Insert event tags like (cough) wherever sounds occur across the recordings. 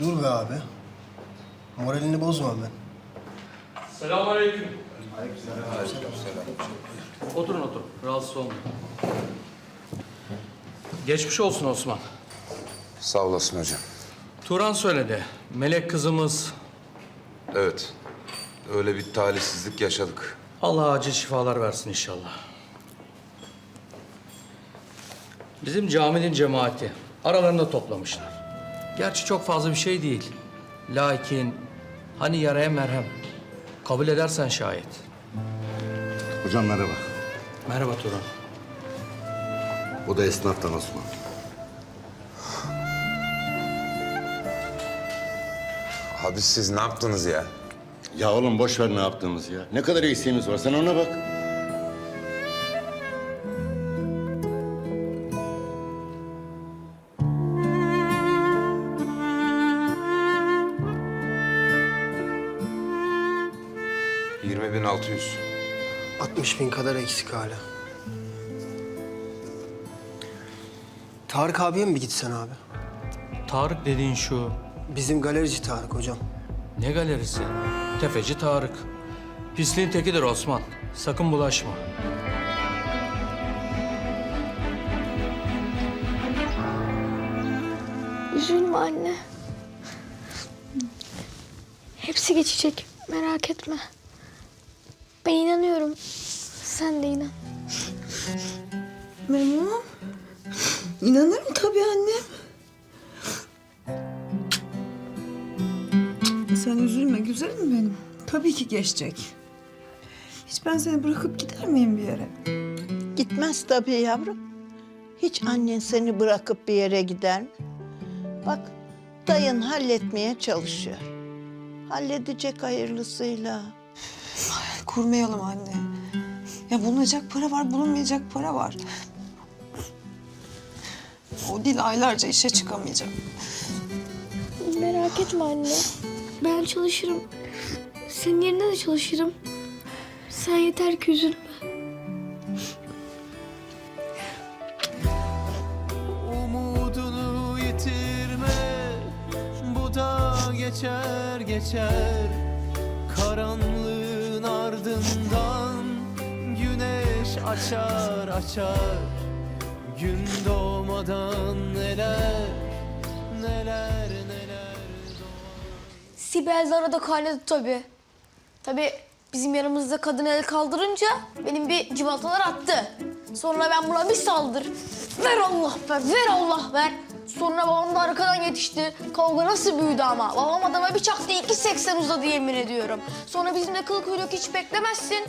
Dur be abi. Moralini bozma ben. Selamünaleyküm. Oturun oturun. Rahatsız olmayın. Geçmiş olsun Osman. Sağ olasın hocam. Turan söyledi. Melek kızımız Evet. Öyle bir talihsizlik yaşadık. Allah acil şifalar versin inşallah. Bizim caminin cemaati aralarında toplamışlar. Gerçi çok fazla bir şey değil. Lakin hani yaraya merhem. Kabul edersen şayet. Hocam merhaba. Merhaba Turan. Bu da esnaftan Osman. Abi siz ne yaptınız ya? Ya oğlum boş ver ne yaptığımız ya. Ne kadar eksiğimiz var sen ona bak. Yirmi bin altı yüz. 60 bin kadar eksik hala. Tarık abiye mi bir gitsen abi? Tarık dediğin şu. Bizim galerici Tarık hocam. Ne galerisi? Tefeci Tarık. Pisliğin tekidir Osman. Sakın bulaşma. Üzülme anne. Hepsi geçecek. Merak etme. Ben inanıyorum. Sen de inan. Memo. İnanırım tabii annem. Sen üzülme güzelim benim. Tabii ki geçecek. Hiç ben seni bırakıp gider miyim bir yere? Gitmez tabii yavrum. Hiç annen seni bırakıp bir yere gider mi? Bak dayın halletmeye çalışıyor. Halledecek hayırlısıyla. Kurmayalım anne. Ya bulunacak para var, bulunmayacak para var. O dil aylarca işe çıkamayacak. Merak etme anne. Ben çalışırım. Senin yerine de çalışırım. Sen yeter ki üzülme. Umudunu yitirme Bu da geçer geçer Karanlığın ardından Güneş açar açar Gün doğmadan neler Neler neler Sibel de arada kaynadı tabii. Tabii bizim yanımızda kadın el kaldırınca benim bir civatalar attı. Sonra ben buna bir saldır. Ver Allah ver, ver Allah ver. Sonra babam da arkadan yetişti. Kavga nasıl büyüdü ama. Babam adama bir çaktı, iki seksen uzadı yemin ediyorum. Sonra bizimle kıl kuyruk hiç beklemezsin.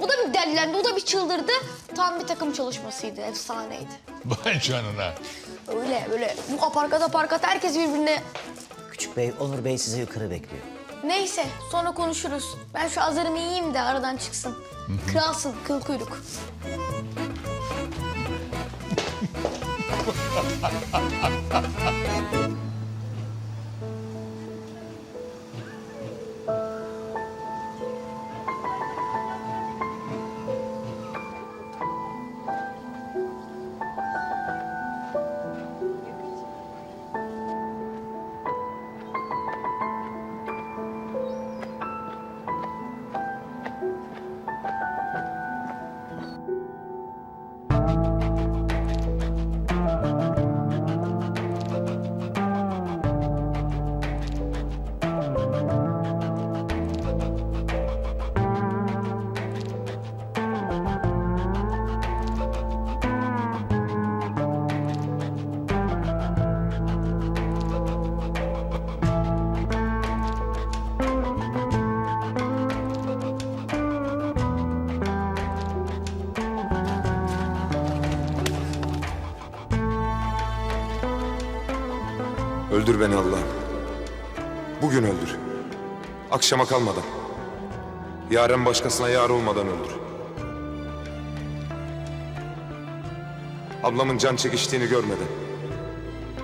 O da bir dellendi, o da bir çıldırdı. Tam bir takım çalışmasıydı, efsaneydi. Vay canına. Öyle böyle bu aparkat aparkat herkes birbirine Küçük Bey, Onur Bey sizi yukarı bekliyor. Neyse sonra konuşuruz. Ben şu azarımı yiyeyim de aradan çıksın. Kralsın kıl kuyruk. ハハハハ! Öldür beni Allah'ım. Bugün öldür. Akşama kalmadan. Yaren başkasına yar olmadan öldür. Ablamın can çekiştiğini görmeden.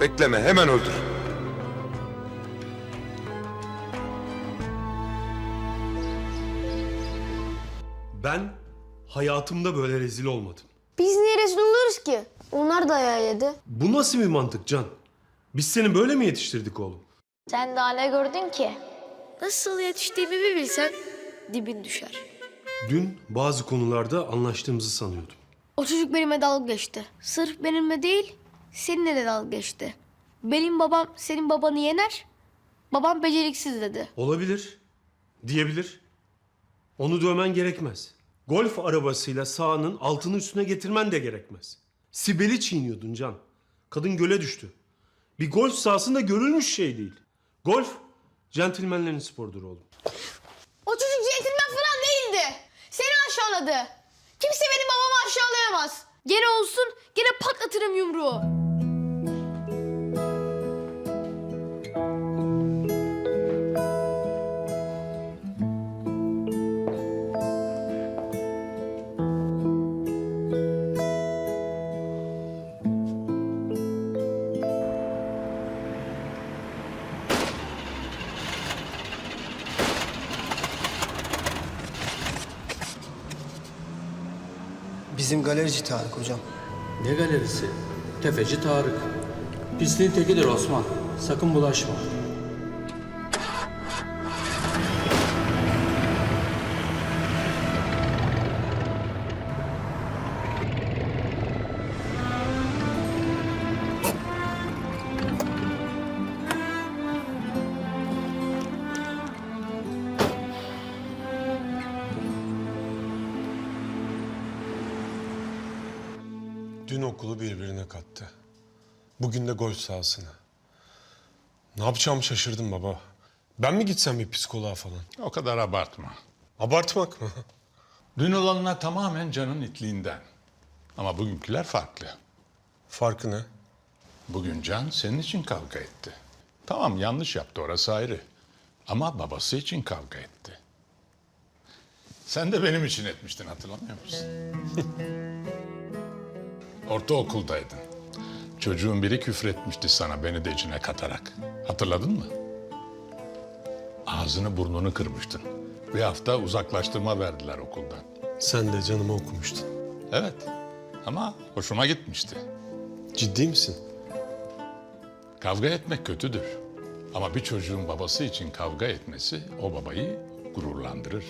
Bekleme, hemen öldür. Ben hayatımda böyle rezil olmadım. Biz niye rezil oluyoruz ki? Onlar da ayağı yedi. Bu nasıl bir mantık Can? Biz seni böyle mi yetiştirdik oğlum? Sen daha ne gördün ki? Nasıl yetiştiğimi bir bilsen dibin düşer. Dün bazı konularda anlaştığımızı sanıyordum. O çocuk benimle dalga geçti. Sırf benimle değil, seninle de dalga geçti. Benim babam senin babanı yener, babam beceriksiz dedi. Olabilir. Diyebilir. Onu dövmen gerekmez. Golf arabasıyla sahanın altını üstüne getirmen de gerekmez. Sibel'i çiğniyordun Can. Kadın göle düştü. Bir golf sahasında görülmüş şey değil. Golf, centilmenlerin sporudur oğlum. O çocuk centilmen falan değildi. Seni aşağıladı. Kimse benim babamı aşağılayamaz. Gene olsun, gene patlatırım yumruğu. Bizim galerici Tarık hocam. Ne galerisi? Tefeci Tarık. Pisliğin tekidir Osman. Sakın bulaşma. Dün okulu birbirine kattı. Bugün de golf sahasına. Ne yapacağımı şaşırdım baba. Ben mi gitsem bir psikoloğa falan? O kadar abartma. Abartmak mı? (laughs) Dün olanlar tamamen canın itliğinden. Ama bugünküler farklı. Farkı ne? Bugün Can senin için kavga etti. Tamam yanlış yaptı orası ayrı. Ama babası için kavga etti. Sen de benim için etmiştin hatırlamıyor musun? (laughs) Ortaokuldaydın. Çocuğun biri küfretmişti sana beni de içine katarak. Hatırladın mı? Ağzını burnunu kırmıştın. Bir hafta uzaklaştırma verdiler okuldan. Sen de canımı okumuştun. Evet ama hoşuma gitmişti. Ciddi misin? Kavga etmek kötüdür. Ama bir çocuğun babası için kavga etmesi o babayı gururlandırır.